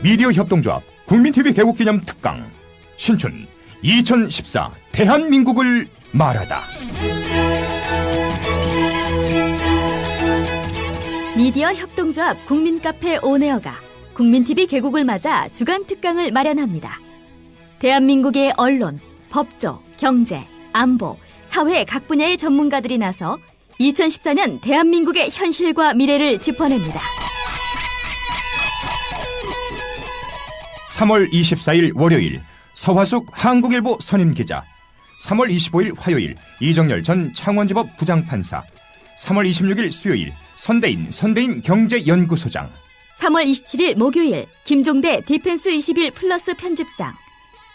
미디어 협동조합 국민TV 개국기념 특강 신춘 2014 대한민국을 말하다 미디어 협동조합 국민카페 온에어가 국민TV 개국을 맞아 주간 특강을 마련합니다. 대한민국의 언론, 법조, 경제, 안보, 사회 각 분야의 전문가들이 나서 2014년 대한민국의 현실과 미래를 짚어냅니다. 3월 24일 월요일 서화숙 한국일보 선임기자. 3월 25일 화요일 이정열 전 창원지법 부장판사. 3월 26일 수요일 선대인 선대인 경제연구소장. 3월 27일 목요일 김종대 디펜스 21 플러스 편집장.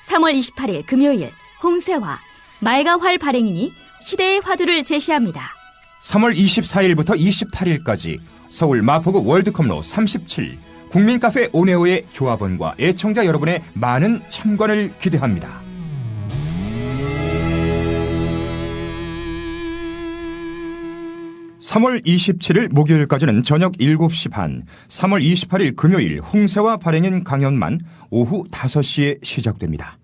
3월 28일 금요일 홍세화. 말가활 발행인이 시대의 화두를 제시합니다. 3월 24일부터 28일까지 서울 마포구 월드컵로 37 국민카페 오네오의 조합원과 애청자 여러분의 많은 참관을 기대합니다. (3월 27일) 목요일까지는 저녁 (7시) 반 (3월 28일) 금요일 홍세와 발행인 강연만 오후 (5시에) 시작됩니다.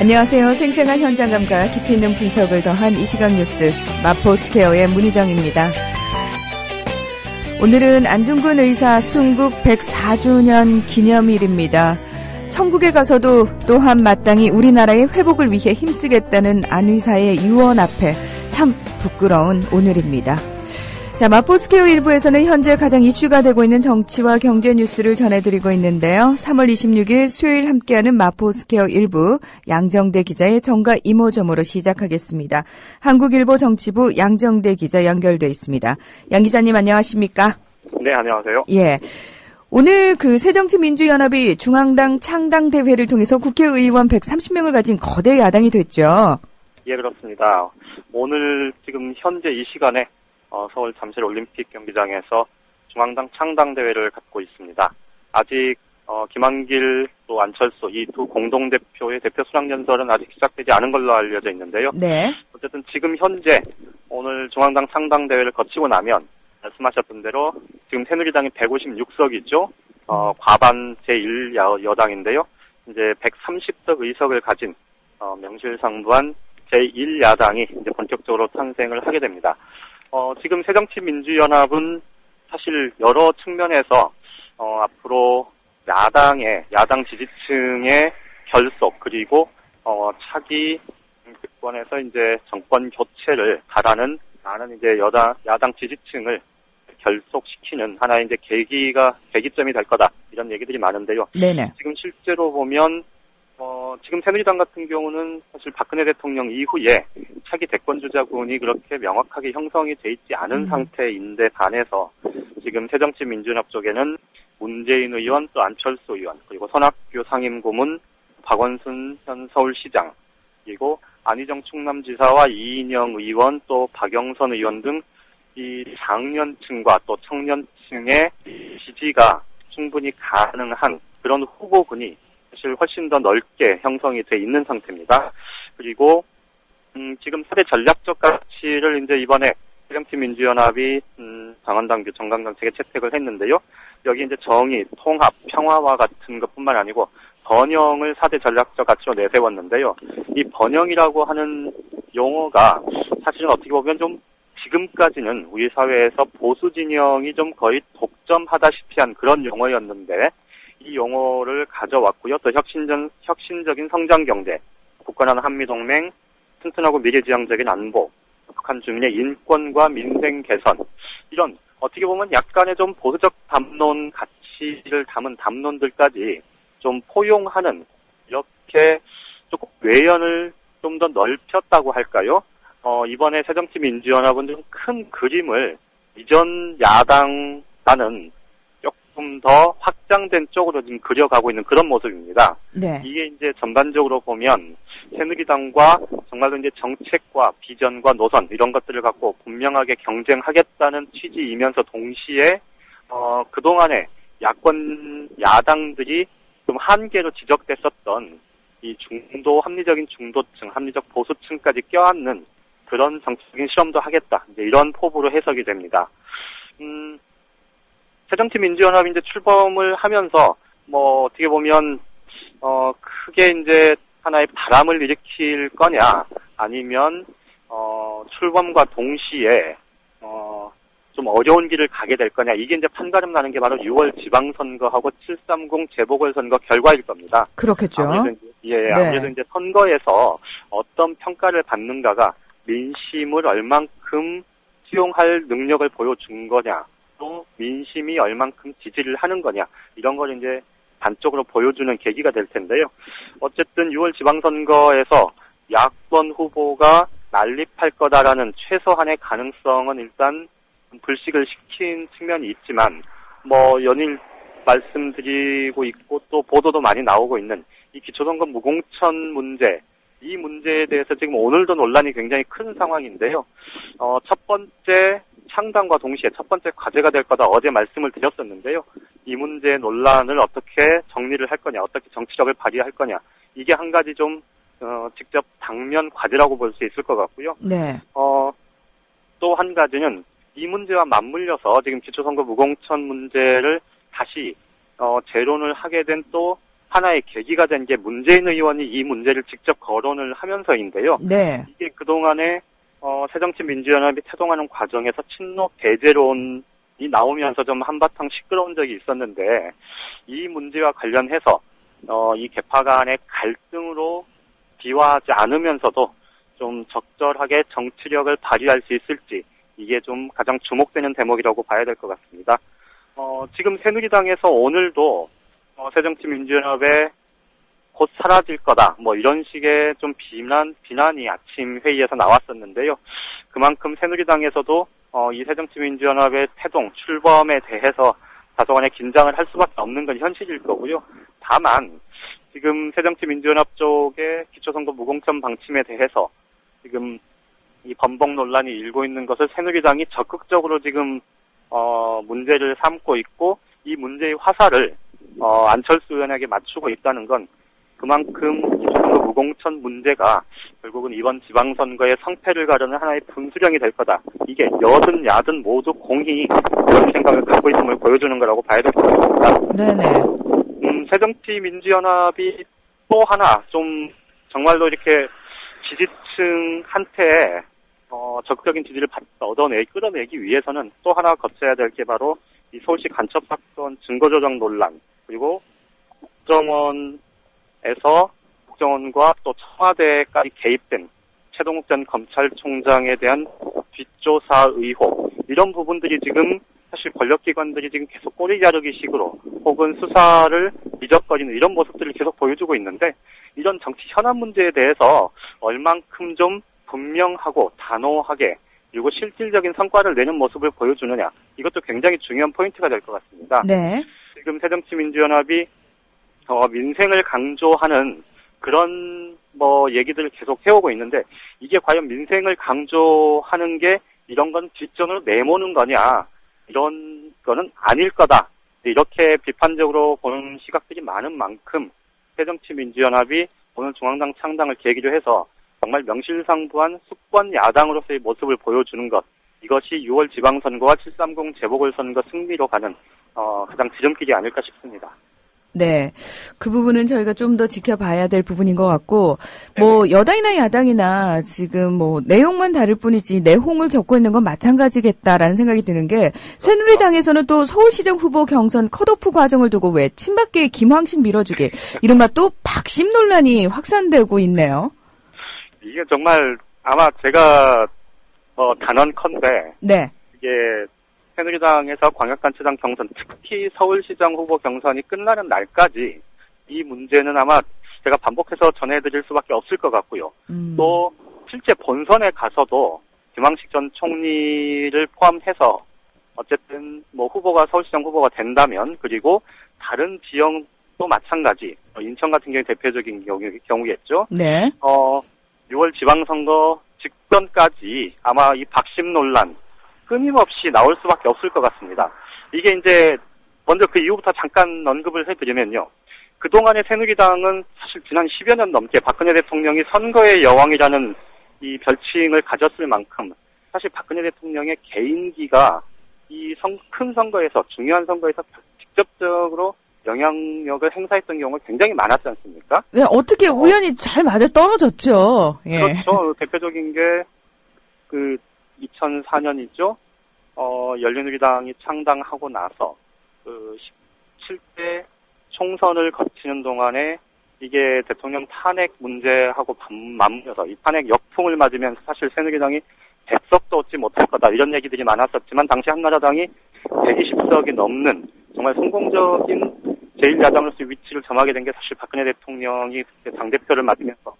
안녕하세요. 생생한 현장감과 깊이 있는 분석을 더한 이 시각 뉴스 마포스케어의 문희정입니다. 오늘은 안중근 의사 순국 104주년 기념일입니다. 천국에 가서도 또한 마땅히 우리나라의 회복을 위해 힘쓰겠다는 안 의사의 유언 앞에 참 부끄러운 오늘입니다. 자, 마포스케어 1부에서는 현재 가장 이슈가 되고 있는 정치와 경제 뉴스를 전해드리고 있는데요. 3월 26일 수요일 함께하는 마포스케어 1부 양정대 기자의 정가 이모점으로 시작하겠습니다. 한국일보 정치부 양정대 기자 연결돼 있습니다. 양 기자님 안녕하십니까? 네, 안녕하세요. 예. 오늘 그 새정치민주연합이 중앙당 창당 대회를 통해서 국회의원 130명을 가진 거대 야당이 됐죠. 예, 그렇습니다. 오늘 지금 현재 이 시간에 어, 서울 잠실 올림픽 경기장에서 중앙당 창당 대회를 갖고 있습니다. 아직 어, 김한길 또 안철수 이 두 공동 대표의 대표 수락 연설은 아직 시작되지 않은 걸로 알려져 있는데요. 네. 어쨌든 지금 현재 오늘 중앙당 창당 대회를 거치고 나면 말씀하셨던 대로 지금 새누리당이 156석이죠. 어, 과반 제1 여당인데요. 이제 130석 의석을 가진 어, 명실상부한 제1야당이 이제 본격적으로 탄생을 하게 됩니다. 어, 지금 새정치민주연합은 사실 여러 측면에서 어, 앞으로 야당의 야당 지지층의 결속 그리고 어, 차기 정권에서 이제 정권 교체를 바라는 많은 이제 여당 야당 지지층을 결속시키는 하나의 이제 계기가 계기점이 될 거다 이런 얘기들이 많은데요. 네네. 지금 실제로 보면 어, 지금 새누리당 같은 경우는 사실 박근혜 대통령 이후에 차기 대권 주자군이 그렇게 명확하게 형성이 돼 있지 않은 음. 상태인데 반해서 지금 새정치민주연합 쪽에는 문재인 의원 또 안철수 의원 그리고 선학규 상임고문 박원순 현 서울시장 그리고 안희정 충남지사와 이인영 의원 또 박영선 의원 등 이 장년층과 또 청년층의 지지가 충분히 가능한 그런 후보군이 사실 훨씬 더 넓게 형성이 돼 있는 상태입니다. 그리고 음, 지금 사대 전략적 가치를 이제 이번에 새정치민주연합이 음, 당원당규 정강정책에 채택을 했는데요. 여기 이제 정의, 통합, 평화와 같은 것뿐만 아니고 번영을 사대 전략적 가치로 내세웠는데요. 이 번영이라고 하는 용어가 사실은 어떻게 보면 좀 지금까지는 우리 사회에서 보수 진영이 좀 거의 독점하다시피 한 그런 용어였는데 이 용어를 가져왔고요. 또 혁신적, 혁신적인 성장 경제, 국가난 한미동맹, 튼튼하고 미래지향적인 안보, 북한 주민의 인권과 민생 개선, 이런 어떻게 보면 약간의 좀 보수적 담론 가치를 담은 담론들까지 좀 포용하는 이렇게 조금 외연을 좀 더 넓혔다고 할까요? 어, 이번에 새정치 민주연합은 좀 큰 그림을 이전 야당과는 조금 더 확장된 쪽으로 지금 그려가고 있는 그런 모습입니다. 네. 이게 이제 전반적으로 보면 새누리당과 정말로 이제 정책과 비전과 노선 이런 것들을 갖고 분명하게 경쟁하겠다는 취지이면서 동시에 어 그동안에 야권 야당들이 좀 한계로 지적됐었던 이 중도 합리적인 중도층, 합리적 보수층까지 껴안는 그런 정치적인 실험도 하겠다. 이제 이런 포부로 해석이 됩니다. 음, 새정치 민주연합이 이제 출범을 하면서 뭐 어떻게 보면 어 크게 이제 하나의 바람을 일으킬 거냐 아니면 어 출범과 동시에 어 좀 어려운 길을 가게 될 거냐 이게 이제 판가름 나는 게 바로 6월 지방선거하고 730 재보궐선거 결과일 겁니다. 그렇겠죠. 아무래도 예, 아무래도 이제 선거에서 어떤 평가를 받는가가 민심을 얼만큼 수용할 능력을 보여준 거냐, 또 민심이 얼만큼 지지를 하는 거냐, 이런 걸 이제 단적으로 보여주는 계기가 될 텐데요. 어쨌든 6월 지방선거에서 야권 후보가 난립할 거다라는 최소한의 가능성은 일단 불식을 시킨 측면이 있지만, 뭐, 연일 말씀드리고 있고 또 보도도 많이 나오고 있는 이 기초선거 무공천 문제, 이 문제에 대해서 지금 오늘도 논란이 굉장히 큰 상황인데요. 어, 첫 번째 창당과 동시에 첫 번째 과제가 될 거다 어제 말씀을 드렸었는데요. 이 문제 논란을 어떻게 정리를 할 거냐, 어떻게 정치력을 발휘할 거냐, 이게 한 가지 좀 어, 직접 당면 과제라고 볼 수 있을 것 같고요. 네. 어, 또 한 가지는 이 문제와 맞물려서 지금 기초선거 무공천 문제를 다시 어, 재론을 하게 된 또 하나의 계기가 된 게 문재인 의원이 이 문제를 직접 거론을 하면서인데요. 네. 이게 그동안에 어, 새정치민주연합이 태동하는 과정에서 친노 배제론이 나오면서 좀 한바탕 시끄러운 적이 있었는데 이 문제와 관련해서 어, 이 개파 간의 갈등으로 비화하지 않으면서도 좀 적절하게 정치력을 발휘할 수 있을지 이게 좀 가장 주목되는 대목이라고 봐야 될 것 같습니다. 어, 지금 새누리당에서 오늘도 어, 새정치민주연합에 곧 사라질 거다. 뭐 이런 식의 좀 비난 비난이 아침 회의에서 나왔었는데요. 그만큼 새누리당에서도 어, 이 새정치민주연합의 태동 출범에 대해서 다소간의 긴장을 할 수밖에 없는 건 현실일 거고요. 다만 지금 새정치민주연합 쪽의 기초선거 무공천 방침에 대해서 지금 이 번복 논란이 일고 있는 것을 새누리당이 적극적으로 지금 어, 문제를 삼고 있고 이 문제의 화살을 어, 안철수 의원에게 맞추고 있다는 건 그만큼 기초선거 무공천 문제가 결국은 이번 지방선거의 성패를 가르는 하나의 분수령이 될 거다. 이게 여든 야든 모두 공히 그런 생각을 갖고 있음을 보여주는 거라고 봐야 될 것 같습니다. 네네. 음, 새정치 민주연합이 또 하나 좀 정말로 이렇게 지지층한테 어, 적극적인 지지를 받, 얻어내, 끌어내기 위해서는 또 하나 거쳐야 될 게 바로 이 서울시 간첩 사건 증거조정 논란, 그리고 국정원 에서 국정원과 또 청와대까지 개입된 최동욱 전 검찰총장에 대한 뒷조사 의혹, 이런 부분들이 지금 사실 권력기관들이 지금 계속 꼬리 자르기 식으로 혹은 수사를 미적거리는 이런 모습들을 계속 보여주고 있는데 이런 정치 현안 문제에 대해서 얼만큼 좀 분명하고 단호하게 그리고 실질적인 성과를 내는 모습을 보여주느냐 이것도 굉장히 중요한 포인트가 될 것 같습니다. 네. 지금 새정치민주연합이 어, 민생을 강조하는 그런 뭐 얘기들을 계속 해오고 있는데 이게 과연 민생을 강조하는 게 이런 건 뒷전으로 내모는 거냐 이런 거는 아닐 거다 이렇게 비판적으로 보는 시각들이 많은 만큼 새정치민주연합이 오늘 중앙당 창당을 계기로 해서 정말 명실상부한 수권 야당으로서의 모습을 보여주는 것 이것이 6월 지방선거와 730 재보궐선거 승리로 가는 어, 가장 지름길이 아닐까 싶습니다. 네. 그 부분은 저희가 좀 더 지켜봐야 될 부분인 것 같고, 뭐, 여당이나 야당이나 지금 뭐, 내용만 다를 뿐이지, 내홍을 겪고 있는 건 마찬가지겠다라는 생각이 드는 게, 새누리당에서는 또 서울시장 후보 경선 컷오프 과정을 두고 왜 친박계의 김황신 밀어주기, 이른바 또 박심 논란이 확산되고 있네요. 이게 정말 아마 제가 어, 단언컨대 네. 이게 새누리당에서 광역단체장 경선, 특히 서울시장 후보 경선이 끝나는 날까지 이 문제는 아마 제가 반복해서 전해드릴 수밖에 없을 것 같고요. 음. 또 실제 본선에 가서도 김황식 전 총리를 포함해서 어쨌든 뭐 후보가 서울시장 후보가 된다면 그리고 다른 지역도 마찬가지 어, 인천 같은 경우 대표적인 경우, 경우겠죠. 네. 어 6월 지방선거 직전까지 아마 이 박심 논란 끊임없이 나올 수밖에 없을 것 같습니다. 이게 이제 먼저 그 이후부터 잠깐 언급을 해드리면요. 그동안의 새누리당은 사실 지난 10여 년 넘게 박근혜 대통령이 선거의 여왕이라는 이 별칭을 가졌을 만큼 사실 박근혜 대통령의 개인기가 이 큰 선거에서 중요한 선거에서 직접적으로 영향력을 행사했던 경우가 굉장히 많았지 않습니까? 네, 어떻게 우연히 잘 맞아 떨어졌죠. 예. 그렇죠. 대표적인 게 그 2004년이죠. 어, 열린우리당이 창당하고 나서 그 17대 총선을 거치는 동안에 이게 대통령 탄핵 문제하고 맞물려서 이 탄핵 역풍을 맞으면서 사실 새누리당이 100석도 얻지 못할 거다 이런 얘기들이 많았었지만 당시 한나라당이 120석이 넘는 정말 성공적인 제1야당으로서의 위치를 점하게 된 게 사실 박근혜 대통령이 당대표를 맡으면서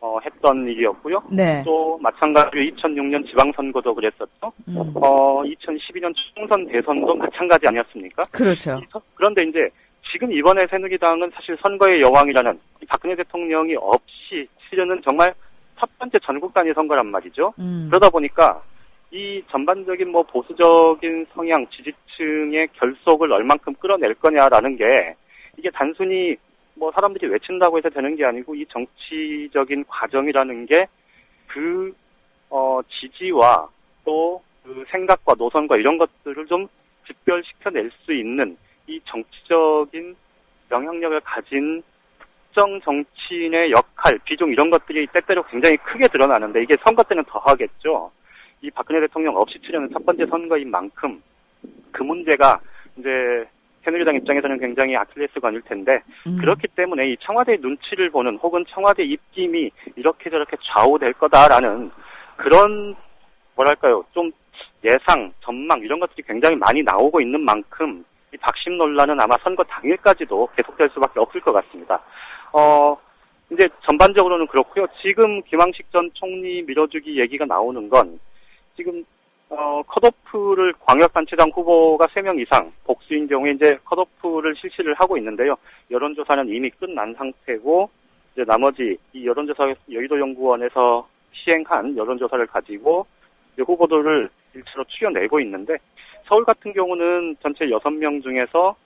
어, 했던 일이었고요. 네. 또 마찬가지로 2006년 지방선거도 그랬었죠. 음. 어, 2012년 총선 대선도 마찬가지 아니었습니까? 그렇죠. 그런데 이제 지금 이번에 새누리당은 사실 선거의 여왕이라는 박근혜 대통령이 없이 치르는 정말 첫 번째 전국 단위 선거란 말이죠. 음. 그러다 보니까 이 전반적인 뭐 보수적인 성향 지지층의 결속을 얼만큼 끌어낼 거냐라는 게 이게 단순히 뭐 사람들이 외친다고 해서 되는 게 아니고 이 정치적인 과정이라는 게그 어, 지지와 또 그 생각과 노선과 이런 것들을 좀 집별시켜낼 수 있는 이 정치적인 영향력을 가진 특정 정치인의 역할, 비중 이런 것들이 때때로 굉장히 크게 드러나는데 이게 선거 때는 더 하겠죠. 이 박근혜 대통령 없이 치르는 첫 번째 선거인 만큼 그 문제가 이제 새누리당 입장에서는 굉장히 아킬레스건일 텐데 음. 그렇기 때문에 이 청와대의 눈치를 보는 혹은 청와대 입김이 이렇게 저렇게 좌우될 거다라는 그런 뭐랄까요 좀 예상 전망 이런 것들이 굉장히 많이 나오고 있는 만큼 이 박심 논란은 아마 선거 당일까지도 계속될 수밖에 없을 것 같습니다. 어 이제 전반적으로는 그렇고요. 지금 김황식 전 총리 밀어주기 얘기가 나오는 건 지금 어, 컷오프를 광역단체장 후보가 3명 이상 복수인 경우에 이제 컷오프를 실시를 하고 있는데요. 여론조사는 이미 끝난 상태고, 이제 나머지 이 여론조사 여의도연구원에서 시행한 여론조사를 가지고 이제 후보들을 일차로 추려내고 있는데, 서울 같은 경우는 전체 6명 중에서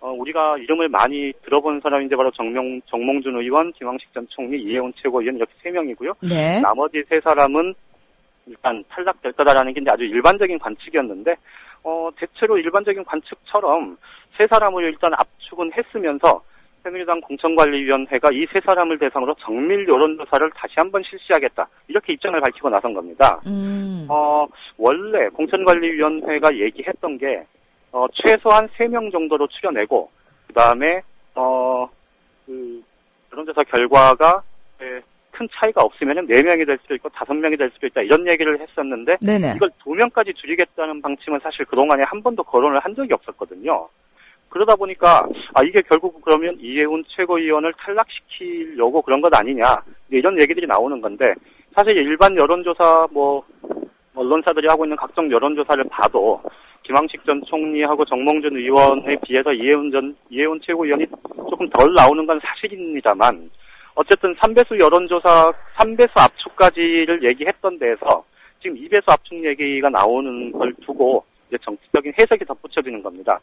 어, 우리가 이름을 많이 들어본 사람이 이제 바로 정명, 정몽준 의원, 김황식 전 총리, 이혜원 최고위원 이렇게 3명이고요. 네. 나머지 세 사람은 일단 탈락될 거다라는 게 아주 일반적인 관측이었는데, 어, 대체로 일반적인 관측처럼 세 사람을 일단 압축은 했으면서 새누리당 공천관리위원회가 이 세 사람을 대상으로 정밀 여론조사를 다시 한번 실시하겠다. 이렇게 입장을 밝히고 나선 겁니다. 음. 어, 원래 공천관리위원회가 얘기했던 게, 어, 최소한 3명 정도로 추려내고, 그 다음에, 어, 그, 여론조사 결과가, 예, 큰 차이가 없으면 4명이 될 수도 있고 5명이 될 수도 있다. 이런 얘기를 했었는데, 네네. 이걸 2명까지 줄이겠다는 방침은 사실 그동안에 한 번도 거론을 한 적이 없었거든요. 그러다 보니까, 아, 이게 결국 그러면 이해훈 최고위원을 탈락시키려고 그런 것 아니냐. 이런 얘기들이 나오는 건데, 사실 일반 여론조사, 뭐, 언론사들이 하고 있는 각종 여론조사를 봐도, 김황식 전 총리하고 정몽준 의원에 비해서 이해훈 전, 이해훈 최고위원이 조금 덜 나오는 건 사실입니다만, 어쨌든 3배수 여론조사, 3배수 압축까지를 얘기했던 데에서 지금 2배수 압축 얘기가 나오는 걸 두고 이제 정치적인 해석이 덧붙여지는 겁니다.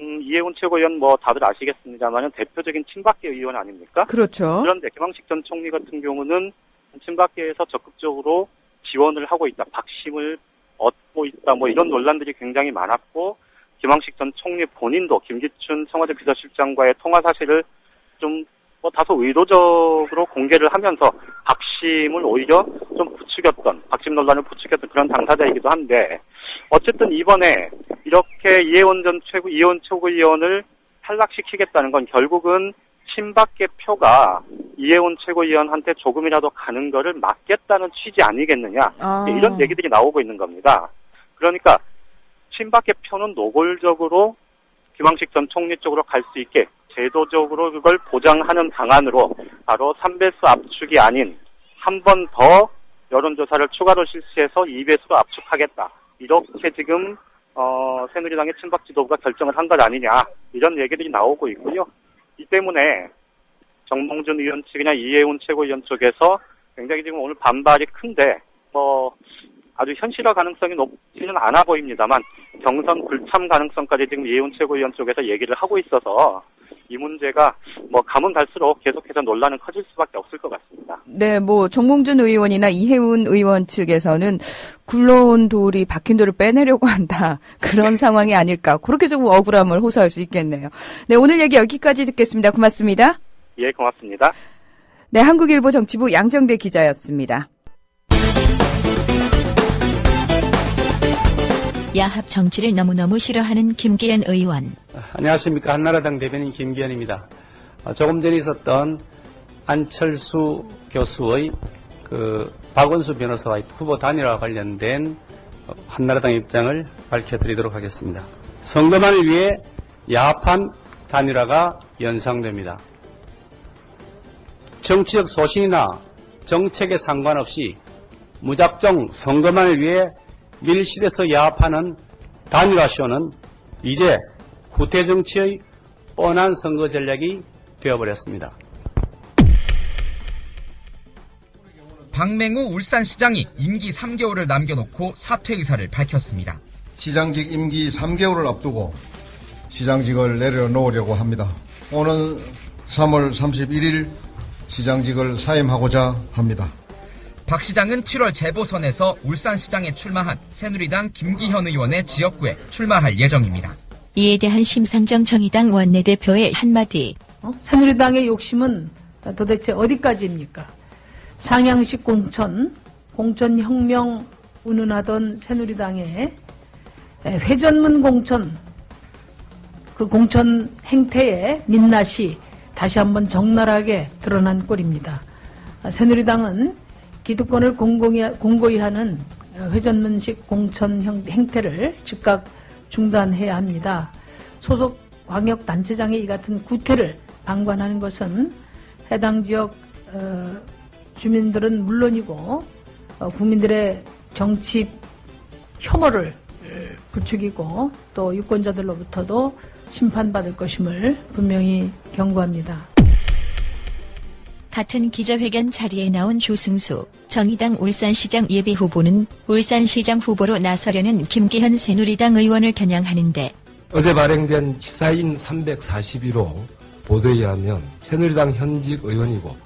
음, 이해훈 최고위원 뭐 다들 아시겠습니다만은 대표적인 친박계 의원 아닙니까? 그렇죠. 그런데 김황식 전 총리 같은 경우는 친박계에서 적극적으로 지원을 하고 있다, 박심을 얻고 있다, 뭐 이런 논란들이 굉장히 많았고 김황식 전 총리 본인도 김기춘 청와대 비서실장과의 통화 사실을 좀 뭐 다소 의도적으로 공개를 하면서 박심을 오히려 좀 부추겼던, 박심 논란을 부추겼던 그런 당사자이기도 한데, 어쨌든 이번에 이렇게 이혜원 전 최고, 이혜원 최고위원을 탈락시키겠다는 건 결국은 친박계 표가 이혜원 최고위원한테 조금이라도 가는 거를 막겠다는 취지 아니겠느냐. 아. 이런 얘기들이 나오고 있는 겁니다. 그러니까 친박계 표는 노골적으로 김황식 전 총리 쪽으로 갈 수 있게 제도적으로 그걸 보장하는 방안으로 바로 3배수 압축이 아닌 한 번 더 여론조사를 추가로 실시해서 2배수로 압축하겠다. 이렇게 지금 어, 새누리당의 친박 지도부가 결정을 한 것 아니냐 이런 얘기들이 나오고 있고요. 이 때문에 정몽준 의원 측이나 이해훈 최고위원 쪽에서 굉장히 지금 오늘 반발이 큰데 뭐 아주 현실화 가능성이 높지는 않아 보입니다만 경선 불참 가능성까지 지금 이해훈 최고위원 쪽에서 얘기를 하고 있어서 이 문제가 뭐 가면 갈수록 계속해서 논란은 커질 수밖에 없을 것 같습니다. 네, 뭐 정몽준 의원이나 이해운 의원 측에서는 굴러온 돌이 박힌 돌을 빼내려고 한다. 그런 상황이 아닐까. 그렇게 조금 억울함을 호소할 수 있겠네요. 네, 오늘 얘기 여기까지 듣겠습니다. 고맙습니다. 예, 고맙습니다. 네, 한국일보 정치부 양정대 기자였습니다. 야합 정치를 너무너무 싫어하는 김기현 의원. 안녕하십니까. 한나라당 대변인 김기현입니다. 어, 조금 전에 있었던 안철수 교수의 그 박원수 변호사와의 후보 단일화 관련된 어, 한나라당 입장을 밝혀드리도록 하겠습니다. 선거만을 위해 야합한 단일화가 연상됩니다. 정치적 소신이나 정책에 상관없이 무작정 선거만을 위해 밀실에서 야합하는 단일화쇼는 이제 후퇴 정치의 뻔한 선거 전략이 되어버렸습니다. 박맹우 울산시장이 임기 3개월을 남겨놓고 사퇴 의사를 밝혔습니다. 시장직 임기 3개월을 앞두고 시장직을 내려놓으려고 합니다. 오는 3월 31일 시장직을 사임하고자 합니다. 박 시장은 7월 재보선에서 울산시장에 출마한 새누리당 김기현 의원의 지역구에 출마할 예정입니다. 이에 대한 심상정 정의당 원내대표의 한마디. 어? 새누리당의 욕심은 도대체 어디까지입니까? 상향식 공천, 공천혁명 운운하던 새누리당의 회전문 공천, 그 공천 행태의 민낯이 다시 한번 적나라하게 드러난 꼴입니다. 새누리당은 기득권을 공공히, 공고히 하는 회전문식 공천 행태를 즉각 중단해야 합니다. 소속 광역단체장의 이 같은 구태를 방관하는 것은 해당 지역 어, 주민들은 물론이고 어, 국민들의 정치 혐오를 부추기고 또 유권자들로부터도 심판받을 것임을 분명히 경고합니다. 같은 기자회견 자리에 나온 조승수 정의당 울산시장 예비후보는 울산시장 후보로 나서려는 김기현 새누리당 의원을 겨냥하는데 어제 발행된 시사인 341호 보도에 의하면 새누리당 현직 의원이고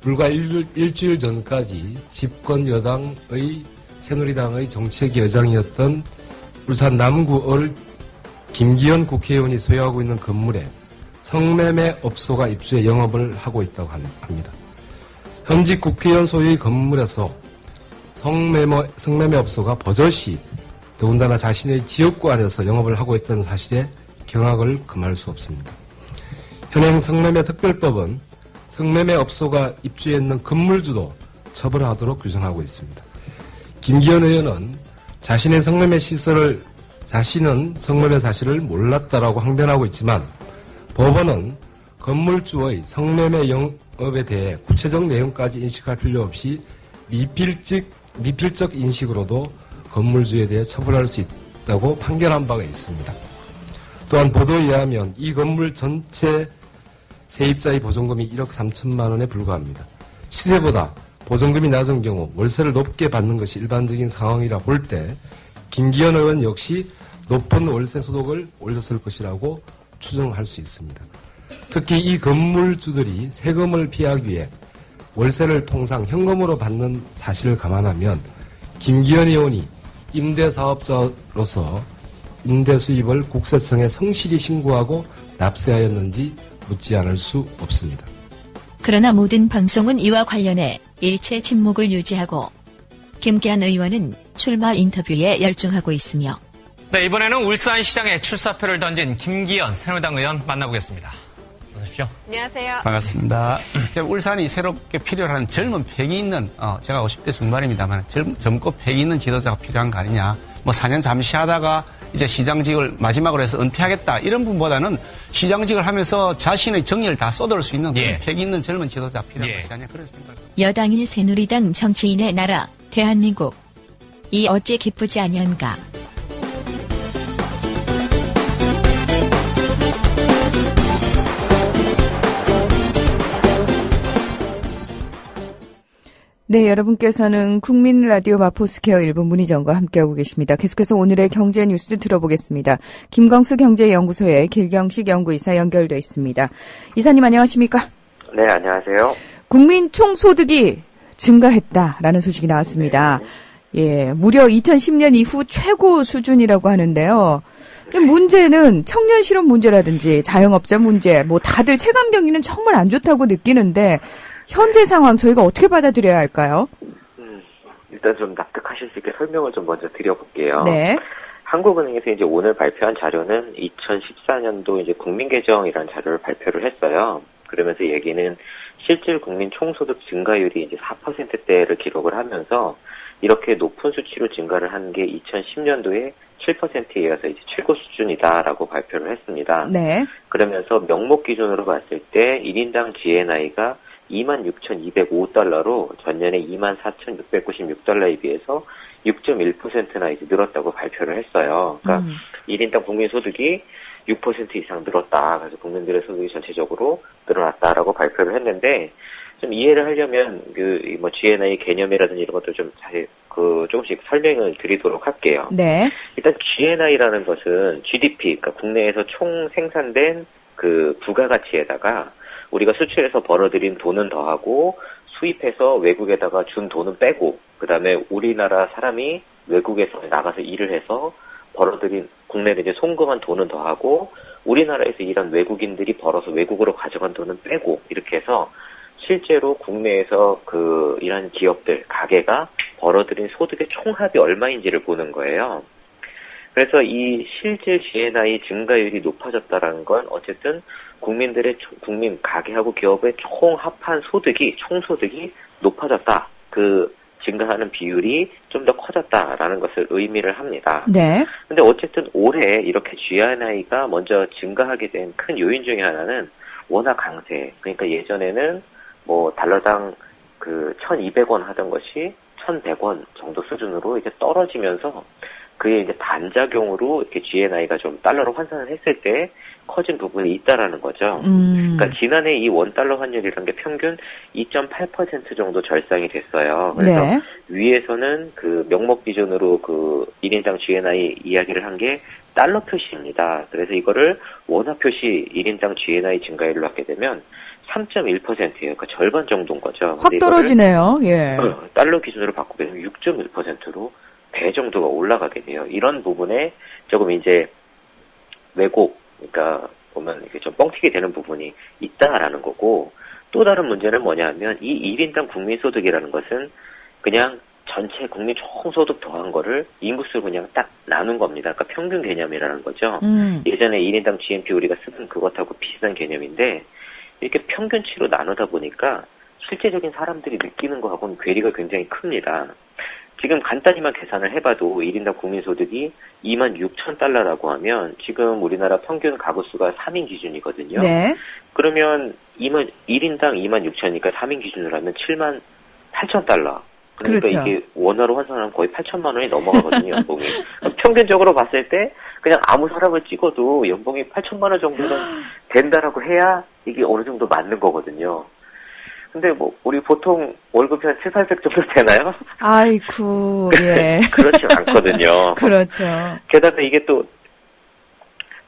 불과 일주일, 일주일 전까지 집권 여당의 새누리당의 정책위 의장이었던 울산 남구을 김기현 국회의원이 소유하고 있는 건물에 성매매 업소가 입주해 영업을 하고 있다고 합니다. 현직 국회의원 소유의 건물에서 성매매, 성매매 업소가 버젓이 더군다나 자신의 지역구 안에서 영업을 하고 있다는 사실에 경악을 금할 수 없습니다. 현행 성매매 특별법은 성매매 업소가 입주해 있는 건물주도 처벌하도록 규정하고 있습니다. 김기현 의원은 자신의 성매매 시설을 자신은 성매매 사실을 몰랐다라고 항변하고 있지만 법원은 건물주의 성매매 영업에 대해 구체적 내용까지 인식할 필요 없이 미필적, 미필적 인식으로도 건물주에 대해 처벌할 수 있다고 판결한 바가 있습니다. 또한 보도에 의하면 이 건물 전체 세입자의 보증금이 1억 3천만 원에 불과합니다. 시세보다 보증금이 낮은 경우 월세를 높게 받는 것이 일반적인 상황이라 볼 때 김기현 의원 역시 높은 월세 소득을 올렸을 것이라고 추정할 수 있습니다. 특히 이 건물주들이 세금을 피하기 위해 월세를 통상 현금으로 받는 사실을 감안하면 김기현 의원이 임대사업자로서 임대 수입을 국세청에 성실히 신고하고 납세하였는지 묻지 않을 수 없습니다. 그러나 모든 방송은 이와 관련해 일체 침묵을 유지하고 김기현 의원은 출마 인터뷰에 열중하고 있으며 네, 이번에는 울산시장에 출사표를 던진 김기현 새누리당 의원 만나보겠습니다. 어서 오십시오. 안녕하세요. 반갑습니다. 이제 울산이 새롭게 필요한 젊은 패기 있는 어, 제가 50대 중반입니다만 젊, 젊고 패기 있는 지도자가 필요한 거 아니냐. 뭐 4년 잠시 하다가 이제 시장직을 마지막으로 해서 은퇴하겠다 이런 분보다는 시장직을 하면서 자신의 정의를 다 쏟아올 수 있는 그런 예. 패기 있는 젊은 지도자가 필요한 예. 것이 아니냐 그런 생각. 여당인 새누리당 정치인의 나라 대한민국 이 어찌 기쁘지 아니한가 네, 여러분께서는 국민 라디오 마포스케어 일부 문희정과 함께하고 계십니다. 계속해서 오늘의 경제 뉴스 들어보겠습니다. 김광수 경제연구소의 길경식 연구이사 연결돼 있습니다. 이사님 안녕하십니까? 네, 안녕하세요. 국민 총소득이 증가했다라는 소식이 나왔습니다. 예, 무려 2010년 이후 최고 수준이라고 하는데요. 문제는 청년 실업 문제라든지 자영업자 문제, 뭐 다들 체감 경기는 정말 안 좋다고 느끼는데 현재 상황 저희가 어떻게 받아들여야 할까요? 음, 일단 좀 납득하실 수 있게 설명을 좀 먼저 드려볼게요. 네. 한국은행에서 이제 오늘 발표한 자료는 2014년도 이제 국민계정이라는 자료를 발표를 했어요. 그러면서 얘기는 실질 국민 총소득 증가율이 이제 4%대를 기록을 하면서 이렇게 높은 수치로 증가를 한 게 2010년도에 7%에 이어서 이제 최고 수준이다라고 발표를 했습니다. 네. 그러면서 명목 기준으로 봤을 때 1인당 GNI가 26,205달러로 전년에 24,696달러에 비해서 6.1%나 이제 늘었다고 발표를 했어요. 그러니까 음. 1인당 국민 소득이 6% 이상 늘었다. 그래서 국민들의 소득이 전체적으로 늘어났다라고 발표를 했는데 좀 이해를 하려면 그 뭐 GNI 개념이라든지 이런 것들 좀 자세히 그 조금씩 설명을 드리도록 할게요. 네. 일단 GNI라는 것은 GDP, 그러니까 국내에서 총 생산된 그 부가가치에다가 우리가 수출해서 벌어들인 돈은 더하고 수입해서 외국에다가 준 돈은 빼고 그다음에 우리나라 사람이 외국에서 나가서 일을 해서 벌어들인 국내에 이제 송금한 돈은 더하고 우리나라에서 일한 외국인들이 벌어서 외국으로 가져간 돈은 빼고 이렇게 해서 실제로 국내에서 그 일한 기업들 가게가 벌어들인 소득의 총합이 얼마인지를 보는 거예요. 그래서 이 실질 GNI 증가율이 높아졌다라는 건 어쨌든 국민들의 총- 국민 가게하고 기업의 총 합한 소득이 총 소득이 높아졌다. 그 증가하는 비율이 좀 더 커졌다라는 것을 의미를 합니다. 네. 근데 어쨌든 올해 이렇게 GNI가 먼저 증가하게 된 큰 요인 중에 하나는 워낙 강세. 그러니까 예전에는 뭐 달러당 그 1,200원 하던 것이 1,100원 정도 수준으로 이제 떨어지면서 그의 이제 반작용으로 이렇게 GNI가 좀 달러로 환산을 했을 때 커진 부분이 있다라는 거죠. 음. 그러니까 지난해 이 원 달러 환율이라는 게 평균 2.8% 정도 절상이 됐어요. 그래서 네. 위에서는 그 명목 기준으로 그 1인당 GNI 이야기를 한 게 달러 표시입니다. 그래서 이거를 원화 표시 1인당 GNI 증가율로 하게 되면 3.1%예요. 그러니까 절반 정도인 거죠. 확 떨어지네요. 예. 어, 달러 기준으로 바꾸게 되면 6.1%로 배 정도가 올라가게 돼요. 이런 부분에 조금 이제 왜곡, 그러니까 보면 이게 좀 뻥튀기 되는 부분이 있다라는 거고 또 다른 문제는 뭐냐면 이 1인당 국민소득이라는 것은 그냥 전체 국민 총소득 더한 거를 인구수로 그냥 딱 나눈 겁니다. 그러니까 평균 개념이라는 거죠. 음. 예전에 1인당 GNP 우리가 쓰던 그것하고 비슷한 개념인데 이렇게 평균치로 나누다 보니까 실제적인 사람들이 느끼는 거하고는 괴리가 굉장히 큽니다. 지금 간단히만 계산을 해봐도 1인당 국민소득이 2만 6천 달러라고 하면 지금 우리나라 평균 가구 수가 3인 기준이거든요. 네. 그러면 2만, 1인당 2만 6천이니까 3인 기준으로 하면 7만 8천 달러. 그러니까 그렇죠. 이게 원화로 환산하면 거의 8천만 원이 넘어가거든요, 연봉이. 평균적으로 봤을 때 그냥 아무 사람을 찍어도 연봉이 8천만 원 정도는 된다라고 해야 이게 어느 정도 맞는 거거든요. 근데 뭐 우리 보통 월급이 한 7, 800 정도 되나요? 아이쿠, 예. 그렇지 않거든요. 그렇죠. 게다가 이게 또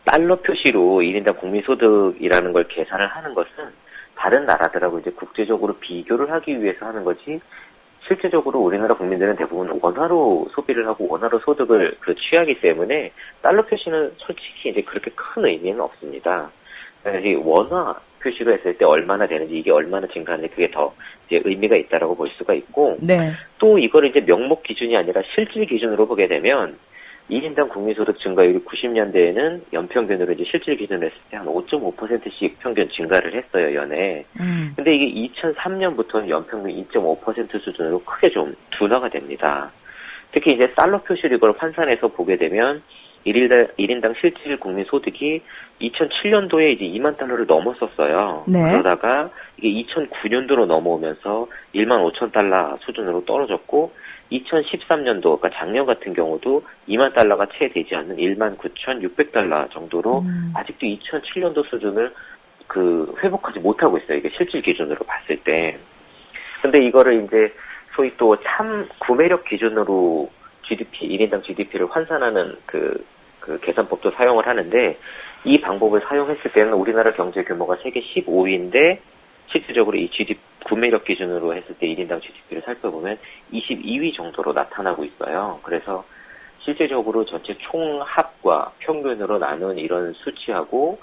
달러 표시로 1인당 국민소득이라는 걸 계산을 하는 것은 다른 나라들하고 이제 국제적으로 비교를 하기 위해서 하는 거지 실제적으로 우리나라 국민들은 대부분 원화로 소비를 하고 원화로 소득을 그 취하기 때문에 달러 표시는 솔직히 이제 그렇게 큰 의미는 없습니다. 그래서 이 원화 표시로 했을 때 얼마나 되는지 이게 얼마나 증가하는지 그게 더 이제 의미가 있다라고 볼 수가 있고 네. 또 이거를 이제 명목 기준이 아니라 실질 기준으로 보게 되면 1인당 국민소득 증가율이 90년대에는 연평균으로 이제 실질 기준으로 했을 때 한 5.5%씩 평균 증가를 했어요, 연에. 음. 근데 이게 2003년부터는 연평균 2.5% 수준으로 크게 좀 둔화가 됩니다. 특히 이제 달러 표시로 이걸 환산해서 보게 되면 1인당, 1인당 실질 국민 소득이 2007년도에 이제 2만 달러를 넘었었어요. 네. 그러다가 이게 2009년도로 넘어오면서 1만 5천 달러 수준으로 떨어졌고 2013년도, 그러니까 작년 같은 경우도 2만 달러가 채 되지 않는 1만 9,600달러 정도로 음. 아직도 2007년도 수준을 그 회복하지 못하고 있어요. 이게 실질 기준으로 봤을 때. 근데 이거를 이제 소위 또 참 구매력 기준으로 GDP, 1인당 GDP를 환산하는 그, 그 계산법도 사용을 하는데 이 방법을 사용했을 때는 우리나라 경제 규모가 세계 15위인데 실질적으로 이 GDP 구매력 기준으로 했을 때 1인당 GDP를 살펴보면 22위 정도로 나타나고 있어요. 그래서 실제적으로 전체 총합과 평균으로 나눈 이런 수치하고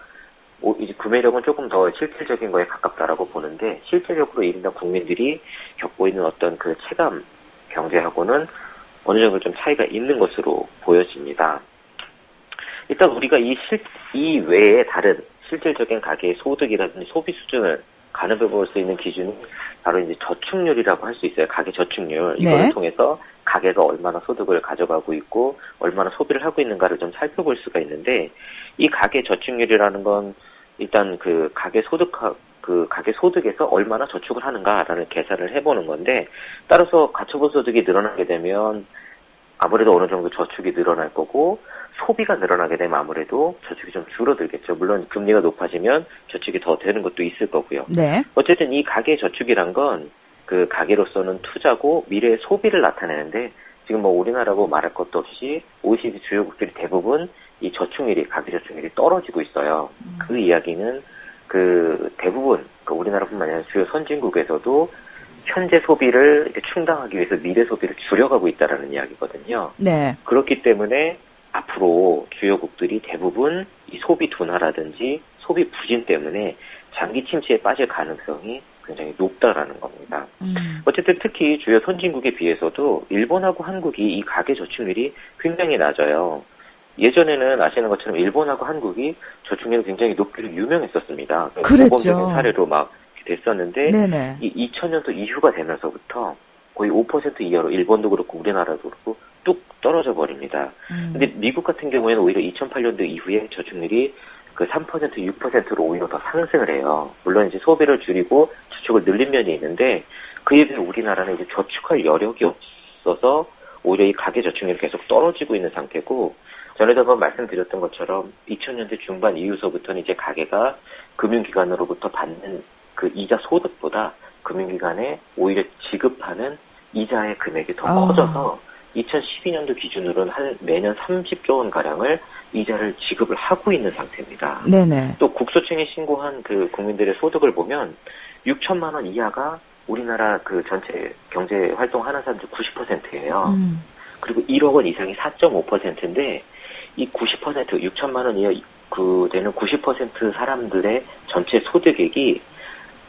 오, 이제 구매력은 조금 더 실질적인 거에 가깝다라고 보는데 실질적으로 1인당 국민들이 겪고 있는 어떤 그 체감 경제하고는 어느 정도 좀 차이가 있는 것으로 보여집니다. 일단 우리가 이 실, 이 외에 다른 실질적인 가계의 소득이라든지 소비 수준을 가늠해 볼 수 있는 기준은 바로 이제 저축률이라고 할 수 있어요. 가계 저축률. 이걸 네. 통해서 가계가 얼마나 소득을 가져가고 있고 얼마나 소비를 하고 있는가를 좀 살펴볼 수가 있는데 이 가계 저축률이라는 건 일단 그 가계 소득 그 가계 소득에서 얼마나 저축을 하는가라는 계산을 해보는 건데 따라서 가처분 소득이 늘어나게 되면 아무래도 어느 정도 저축이 늘어날 거고 소비가 늘어나게 되면 아무래도 저축이 좀 줄어들겠죠. 물론 금리가 높아지면 저축이 더 되는 것도 있을 거고요. 네. 어쨌든 이 가계 저축이란 건 그 가계로서는 투자고 미래의 소비를 나타내는데 지금 뭐 우리나라고 말할 것도 없이 OECD 주요국들이 대부분 이 저축률이 가계 저축률이 떨어지고 있어요. 그 이야기는 그 대부분 그 우리나라뿐만 아니라 주요 선진국에서도 현재 소비를 이렇게 충당하기 위해서 미래 소비를 줄여가고 있다라는 이야기거든요. 네. 그렇기 때문에 앞으로 주요국들이 대부분 이 소비 둔화라든지 소비 부진 때문에 장기 침체에 빠질 가능성이 굉장히 높다라는 겁니다. 음. 어쨌든 특히 주요 선진국에 비해서도 일본하고 한국이 이 가계 저축률이 굉장히 낮아요. 예전에는 아시는 것처럼 일본하고 한국이 저축률이 굉장히 높기로 유명했었습니다. 그랬죠. 사례로 막 됐었는데 네네. 이 2000년도 이후가 되면서부터 거의 5% 이하로 일본도 그렇고 우리나라도 그렇고 뚝 떨어져 버립니다. 음. 근데 미국 같은 경우에는 오히려 2008년도 이후에 저축률이 그 3%, 6%로 오히려 더 상승을 해요. 물론 이제 소비를 줄이고 저축을 늘린 면이 있는데 그에 비해 우리나라는 이제 저축할 여력이 없어서 오히려 이 가계 저축률이 계속 떨어지고 있는 상태고 전에도 한번 말씀드렸던 것처럼 2000년대 중반 이후서부터는 이제 가계가 금융기관으로부터 받는 그 이자 소득보다 금융기관에 오히려 지급하는 이자의 금액이 더 아. 커져서 2012년도 기준으로는 한 매년 30조 원 가량을 이자를 지급을 하고 있는 상태입니다. 네네. 또 국소청에 신고한 그 국민들의 소득을 보면 6천만 원 이하가 우리나라 그 전체 경제 활동하는 사람들 90%예요. 음. 그리고 1억 원 이상이 4.5%인데 이 90% 6천만 원 이하 그 되는 90% 사람들의 전체 소득액이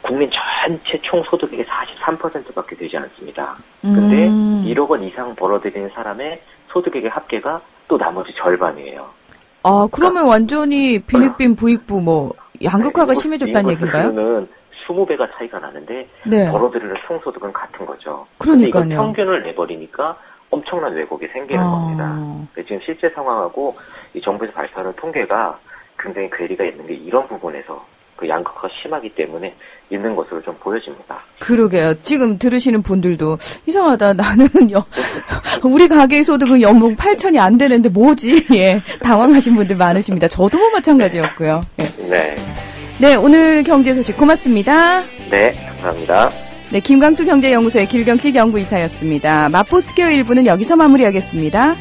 국민 전체 총 소득액의 43%밖에 되지 않습니다. 근데 음. 1억 원 이상 벌어들이는 사람의 소득액의 합계가 또 나머지 절반이에요. 아, 그러면 완전히 빈익빈 부익부 뭐 양극화가 이것- 심해졌다는 얘기인가요? 이것으로는 20배가 차이가 나는데 네. 벌어들이는 총소득은 같은 거죠. 그러니까요. 평균을 내버리니까 엄청난 왜곡이 생기는 아. 겁니다. 지금 실제 상황하고 이 정부에서 발표하는 통계가 굉장히 괴리가 있는 게 이런 부분에서 그 양극화가 심하기 때문에 있는 것으로 좀 보여집니다. 그러게요. 지금 들으시는 분들도 이상하다. 나는 여, 우리 가계의 소득은 연봉 8천이 안 되는데 뭐지? 예. 당황하신 분들 많으십니다. 저도 뭐 마찬가지였고요. 예. 네. 네, 오늘 경제 소식 고맙습니다. 네, 감사합니다. 네, 김광수 경제연구소의 길경식 연구이사였습니다. 마포스퀘어 1부는 여기서 마무리하겠습니다.